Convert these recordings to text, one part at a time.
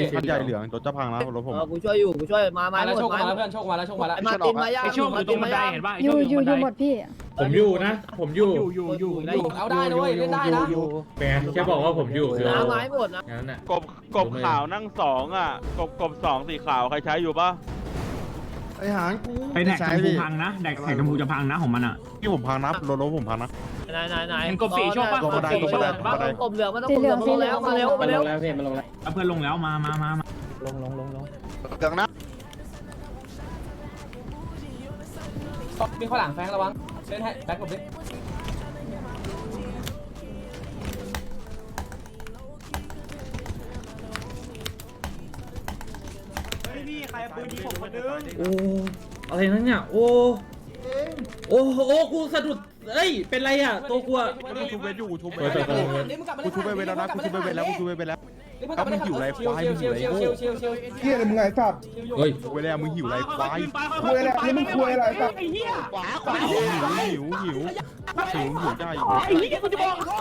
พี่คันใหญ่เหลืองรถจะพังแล้วรถผมเออกูช่วยอยู่กูช่วยมาไม้มาแล้วหมโชดคไม้มาแล้วเพื่อนโชคมาแล้วโชคมาแล้ว ไอ้มาตินมาย่างไอช่วงอยู่ตรงบันไดมาเห็นป่ะไออช่วยู่งอยู่ตรงอยู่หมบันไดดพี่ ผมอยู่นะ ผมอยู่ อยู่อยู่อยู่อยู่เอาได้นะเว้ยเล่นได้นะเป็นไงแค่บอกว่าผมอยู่คือน้ำไม้หมดนะงั้นน่ะ กบกบขาวนั่งสองอะ กบกบสองสีขาวใครใช้อยู่ปะ ไอหางกูไอแท็กชมพูพังนะแท็กแท็กชมพูจะพังนะของมันอะที่ผมพังนะรถรถผมพังนะ ไหนไหนไหนเห็นกบสีโชคปะกบสีลงบันไดบ้างลงบันได กบเหลืองมันต้องกบเหลืองมาแล้วมาเร็วมาเร็วแล้วพี่มันลงแล้วเอาเพื่อนลงแล้วมามามามาลงลงลงลงเหลืองนะมีข้างหลังแฟงระวังเล่นให้แบ็คหลบดิ โอ้อะไรนั่นเนี่ยโอ้โอ้โอ้กูสะดุดเอ้ยเป็นไรอะตัวกูอะกูชูเวทอยู่กูชูเวเออทเออเออกูชูเวทไปแล้วนะกูชูเวทไปแล้วกูชูเวทไปแล้วครับมันหิวอะไรควายมันหิวอะไรโง่เฮียอะไรมึงไงสัตว์เฮ้ยเวลามึงหิวอะไรควายคุยอะไรนี่มึงคุยอะไรสัตว์ไอ้เหี้ยขวาขวาหิวหิวหิวหิวหิวได้ไอ้เหี้ยกูจะบอกเขา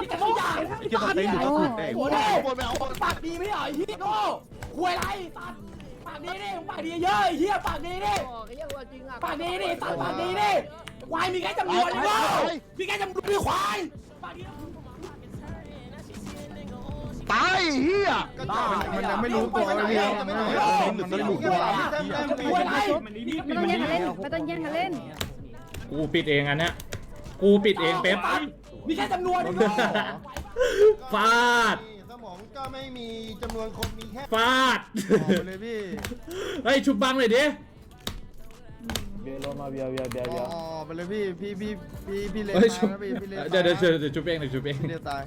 ไอ้ที่มันเต้นอยู่ก็สุดได้โอ้โหปากดีไม่เหรอไอ้เหี้ยโง่คุยอะไรตัดปากดีดิปากดีเยอะไอ้เหี้ยปากดีดิไอ้เหี้ยตัวจริงอะปากดีดิตัดปากดีดิควายมีแค่จำนวนไอ้โง่มีแค่จำนวนมีควายปากดีตายเฮียมันยังไม่รู้ตัวเลยมันไม่รู้ตัวคุยไรไม่ต้องแย่งกันเล่นไม่ต้องแย่งกันเล่น กูปิดเองอันเนี้ยกูปิดเองเป๊ป มีแค่จำนวนไอ้โง่ฟาด สมองก็ไม่มีจำนวนคนมีแค่ฟาดเลยพี่เฮ้ยชุบบังเลยดิอ๋อไปเลยพี่พี่พี่พี่พี่เลนเฮ้ยชุบนะพี่พี่เลนเดี๋ยวเดี๋ยวเดี๋ยวเดี๋ยวชุบเองเดี๋ยวชุบเอง พี่เลนตาย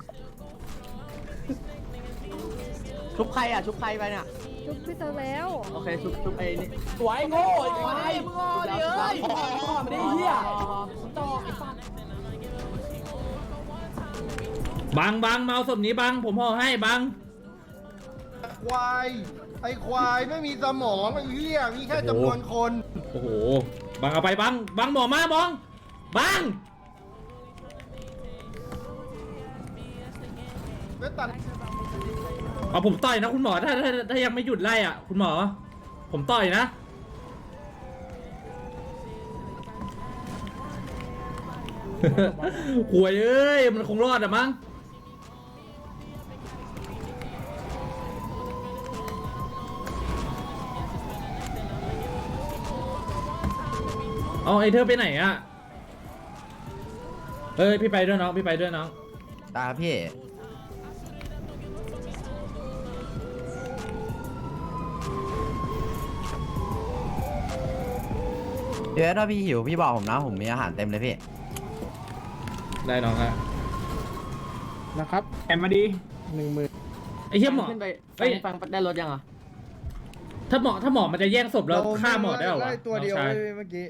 ชุบใครอะ ชุบใครไปเนี่ย ชุบพี่เซอร์แล้ว โอเค ชุบชุบไอ้นี่สวยโง่ไอ้ควายมึงโง่ดิเอ้ยไม่ได้เหี้ยจอกไอ้สัตว์ บังบังเมาศพนี้บัง ผมห่อให้บัง ควายไอควายไม่มีสมองไอเฮียมีแค่จำนวนคนโอ้โหบังเอาไปบังบังหมอมาบังบังไม่ตัดเอาผมต่อยนะคุณหมอถ้าถ้าถ้ายังไม่หยุดไล่อะ คุณหมอ ผมต่อยนะหวยเอ้ยมันคงรอดอะมั้ง เอาไอ้เธอไปไหนอะเอ้ยพี่ไปด้วยน้องพี่ไปด้วยน้อง ตาพี่ เดี๋ยวถ้าพี่หิวพี่บอกผมนะ ผมมีอาหารเต็มเลยพี่ ได้น้องอะนะครับแอมมาดีไอ้เหี้ยหมอ ขึ้นไปเอ้ย ฟังได้รถยังอะถ้าหมอถ้าหมอมันจะแย่งศพแล้วฆ่าหมอได้เหรอวะได้ตัวเดียวน้องชายเมื่อกี้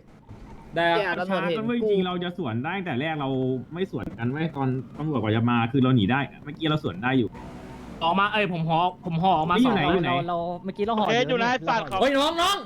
ได้อะแย่ประชาก็ไม่จริงเราจะสวนได้ แต่แรกเราไม่สวนกันไว้ตอนตำรวจกว่าจะมาคือเราหนีได้ เมื่อกี้เราสวนได้อยู่ ออกมาเอ้ยผมห่อผมห่อออกมานี่อสอยู่งไหนอยู่ไหน เราเราเมื่อกี้เราห่อเคสอยู่นะไอ้สัตว์เขาเฮ้ยน้องน้อง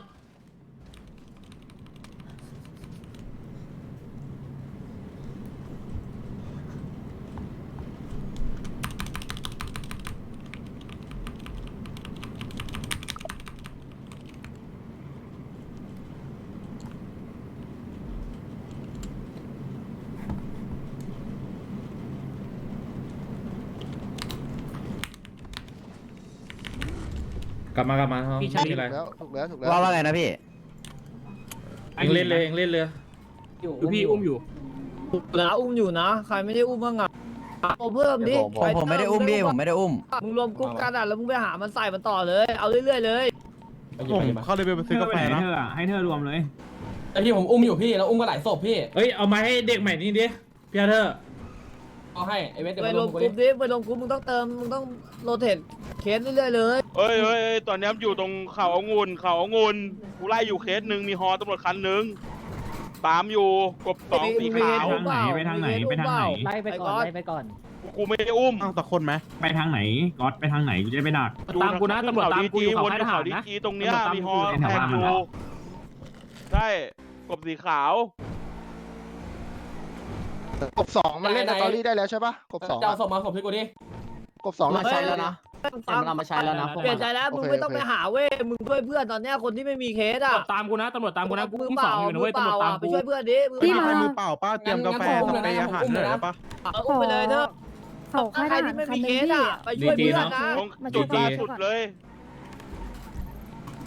กลับมากลับมาน้องพี่ไม่ชายมีอะไรถูกแล้วถูกแล้วว่าว่าไงนะพี่เองเล่นเลยเองเล่นเลยอยู่พี่อุ้มอยู่ นะอุ้มอยู่นะ ใครไม่ได้อุ้มบ้างอะเอาเพิ่มดิผมผมไม่ได้อุ้มพี่ผมไม่ได้อุ้ม มึงรวมกรุ๊ปกันอะแล้วมึงไปหามันใส่มันต่อเลย เอาเรื่อยๆเลยผมเข้าเลยไปซื้อกาแฟให้นะเธออะให้เธอรวมเลย ไอพี่ผมอุ้มอยู่พี่แล้วอุ้มก็หลายศพพี่เฮ้ยเอามาให้เด็กใหม่นี่ดิพี่อาเธอร์ เอาให้ไอเวสเดี๋ยวไปมารรววมมกกูรุ๊ดิปดิไปรวมกรุ๊ปมึงต้องเติมมึงต้องโรเตทเคสเรื่อยๆเลยเฮ้ยเฮ้ยเฮ้ยตอนนี้มันอยู่ตรงเขาองุ่นเขาองุ่นกูไล่อยู่เคสหนึ่งมีฮอตำรวจคันหนึ่งตามอยู่กบสองสีขาวไปทางไหนไปทางไหนไปทางไหนไล่ไปก่อนไล่ไปก่อน กูไม่ได้อุ้มอ้าวตะคนไหมไปทางไหนก๊อตไปทางไหนกูจะได้ไปดัก ตามกูนะตำรวจตามกูอยู่เขาวนค่ายไปทหาเขารดีนะจีตรงเนี้ยตำรวจตามมีฮอกูอยู่แทงแถวบ้านอมันยู่นะใช่กบสีขาว กบสองมันเล่นสตอรี่ได้แล้วใช่ปะกบสองจะเอาศพมาศพพี่กูดิกบสองเฮ้ยเดี๋ยวเรามาใช้แล้วนะเปลี่ยนใจแล้วมึงไม่ต้องไปหาเว้ยมึงช่วยเพื่อนตอนเนี้ยคนที่ไม่มีเคสอะตามกูนะตำรวจตามกูนะกูมืออุ้มเปสอล่างอยู่นะมืเว้อยเปตำรล่าวจตามอะไปกูช่วยเพื่อนดิมือพี่เปมาล่ามือเปล่าป้าเตรียมกาแฟสเปรย์อาหารหน่อยได้ปะเอาอุ้มไปเลยเถอะเขาค่ายใครทหาที่รไม่คันมีหนึเคงสพี่อะไปช่วยเพื่อนนะตรงมาจุช่วดยล่าสุดเลย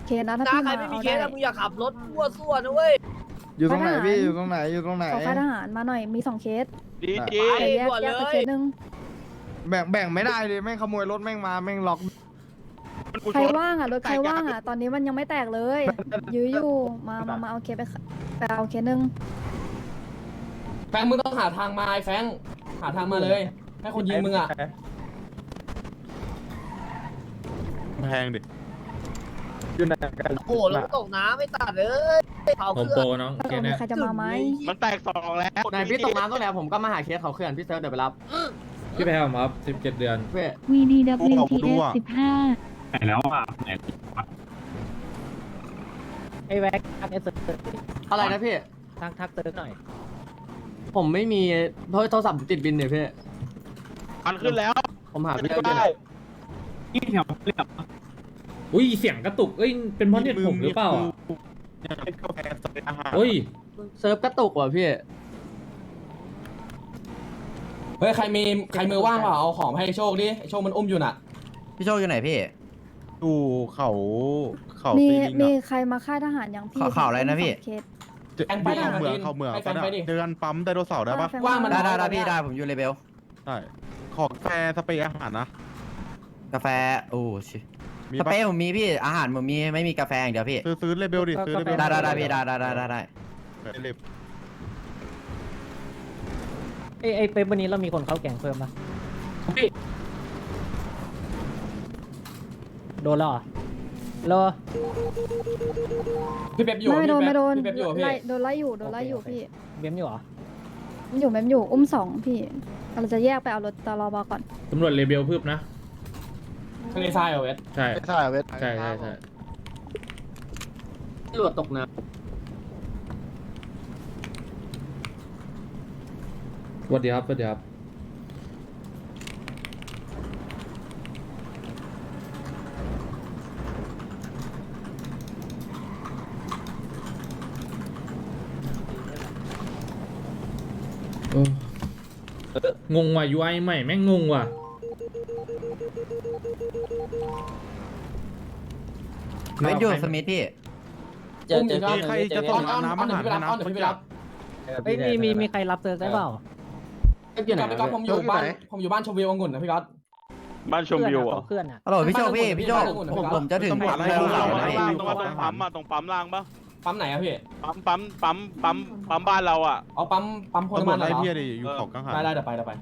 เคสนะถ้าถ้าพี่ใครมาไม่มีเอาเคสได้อะมึงอย่าขับรถมั่วซั่วนะเว้ย อยู่ตรงไหนพี่อยู่ตรงไหนอยู่ตรงไหน ขอค่ายทหารมาหน่อยมีสองเคสดีจีไปเดี๋ยวแยกด่วนแยกไปเลย เคสหนึงแบ่งแบ่งไม่ได้เลยแม่งขโมยรถแม่งมาแม่งล็อกกูใครชนว่างอะรถใครว่างอะตอนนี้มันยังไม่แตกเลย ยื้ออยู่มามามาเอาเคสไปไปเอาเคสหนึงแฟงมึงต้องหาทางมาไอ้แฟงหาทางมาเลยให้คนยิงมึงอะ แพงดิ โอ้โหแล้วตกน้ำไม่ตัดเลยเผาโฮเคมรื่โปองรน้องเอเคอสมีเนี้ยใครจะมาไหมมันแตกสองแล้วไหนพี่ตกน้ำตรงไหนผมก็มาหาเคสเขาเคลื่อนพี่เซิร์ฟเดี๋ยวไปรับพี่แพรผมครับสิบเจ็ดเดือน เว้ย VDWTS สิบห้าไหนแล้วอะไหนไอ้แว็กทักเอสอะไรนะพี่ ทักทักเซิร์ฟหน่อยผมไม่มีโทรโทรศัพท์ผมติดบินเนี่ยพี่ มันขึ้นแล้วผมหาขึ้พี่นเอิร์ธอยู่ได้นะนี่แถวเรียบ อุ้ยเสียงกระตุกเอ้ยเป็นเพราะเน็ตผมหรือเปล่าอะเฮ้ยเซิร์ฟกระตุกว่ะพี่ เฮ้ยใครมีใครมือว่างเปล่าเอาของให้โชคดิไอ้โชคมันอุ้มอยู่น่ะ พี่โชคอยู่ไหนพี่ ดูเขาเขามีตีลิงมีอะใครมาค่ายทหารยังพี่ข่าวข่าวอะไรนะพี่สงเคสแฟงไปดิเขาเหมืองดิเขาเหมืองให้แฟปะนเนี่ยไปดิเดินปั๊มไดโนเสาร์ได้ปะแฟนว่างมัน ได้ได้ได้น้อยพี่เนี่ยได้ผมอยู่เลเบล ได้ขอกาแฟสเปรย์อาหารนะ กาแฟ โอ้ชิ มีสปะเปรย์ผมมีพี่อาหารผมมีไม่มีกาแฟอย่างเดียวพี่ซื้อซื้อเลเบลดิซื้อเลเบลได้ได้ได้พี่ได้ได้ได้ได้ได้เลเบลไอ้ไอ้เป๊ปวันนี้เรามีคนเข้าแก่งเพิ่มปะพี่โดนแล้วเหรอรอพี่เป๊ปอยู่ไม่โดนพี่ไม่เป๊ปโดนพี่เป๊ปอยู่พี่ไล่โดนไล่อยู่โดนไล่อยู่พี่เบี้ยมอยู่เหรอมันอยู่แมมอยู่อุ้มสองพี่เราจะแยกไปเอารถตลอบก่อนตำรวจเลเบลพืบนะ ทะเลทรายเหรอเวทใช่ใช่เวทใช่ใช่ใช่ตำรวจตกน้สวัสดีครับสวัสดีครับโอ้งงว่ะ UI ใหม่แม่งงงว่ะ เว้นอยู่สมิธพี่อุ้มอยู่มีใครจะส่งน้ำอาหารเดี๋ยวพี่ไปรับให้เดี๋ยวพี่ไปรับำเอ้ยมีมีมีใครรับเซิร์ฟได้เปล่าพี่ก๊อฟพี่ก๊อฟผมอยู่บ้านผมอยู่บ้านชมวิวองุ่นนะพี่ก๊อฟบ้านชมวิวเหรอเพื่อนอะฮัลโหลพี่โชคพี่พี่โชคไม่ต้องผมผมจะถึงตำรวจไล่เมืองเราเขาไล่แล้วพี่ตรงตรงปั๊มอะตรงปั๊มล่างปะปั๊มไหนอะพี่ ปั๊มปั๊มปั๊มปั๊มปั๊มบ้านเราอะ เอาปั๊มปั๊มพลตำรวมัจนไล่เหรอพี่ดิอยู่เขากังหันได้ได้เดี๋ยวไปเดี๋ยวไป